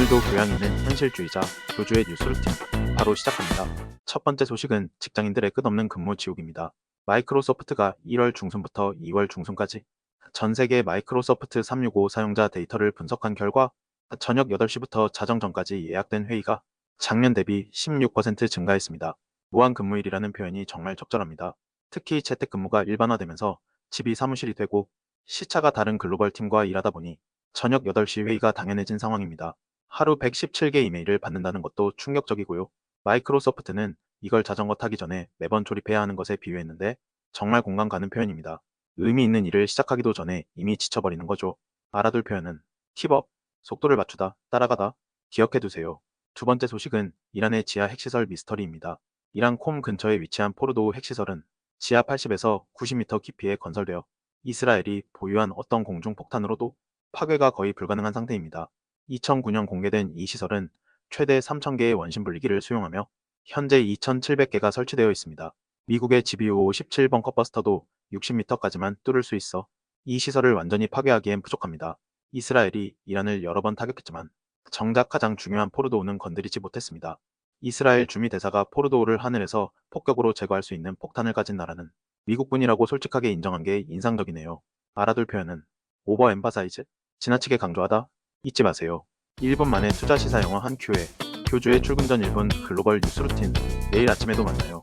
오늘도 교양 있는 현실주의자 교주의 뉴스 루틴 바로 시작합니다. 첫 번째 소식은 직장인들의 끝없는 근무 지옥입니다. 마이크로소프트가 1월 중순부터 2월 중순까지 전 세계 마이크로소프트 365 사용자 데이터를 분석한 결과 저녁 8시부터 자정 전까지 예약된 회의가 작년 대비 16% 증가했습니다. 무한 근무일이라는 표현이 정말 적절합니다. 특히 재택근무가 일반화되면서 집이 사무실이 되고 시차가 다른 글로벌 팀과 일하다 보니 저녁 8시 회의가 당연해진 상황입니다. 하루 117개 이메일을 받는다는 것도 충격적이고요. 마이크로소프트는 이걸 자전거 타기 전에 매번 조립해야 하는 것에 비유했는데 정말 공감 가는 표현입니다. 의미 있는 일을 시작하기도 전에 이미 지쳐버리는 거죠. 알아둘 표현은 킵업, 속도를 맞추다, 따라가다, 기억해두세요. 두 번째 소식은 이란의 지하 핵시설 미스터리입니다. 이란 콤 근처에 위치한 포르도우 핵시설은 지하 80에서 90m 깊이에 건설되어 이스라엘이 보유한 어떤 공중폭탄으로도 파괴가 거의 불가능한 상태입니다. 2009년 공개된 이 시설은 최대 3,000개의 원심 분리기를 수용하며 현재 2,700개가 설치되어 있습니다. 미국의 GBU 57 벙커버스터도 60m까지만 뚫을 수 있어 이 시설을 완전히 파괴하기엔 부족합니다. 이스라엘이 이란을 여러 번 타격했지만 정작 가장 중요한 포르도우는 건드리지 못했습니다. 이스라엘 주미 대사가 포르도우를 하늘에서 폭격으로 제거할 수 있는 폭탄을 가진 나라는 미국뿐이라고 솔직하게 인정한 게 인상적이네요. 알아둘 표현은 오버 엠바사이즈, 지나치게 강조하다, 잊지 마세요. 1분 만에 투자 시사 영어 한 큐에 교주의 출근 전 1분 글로벌 뉴스 루틴 내일 아침에도 만나요.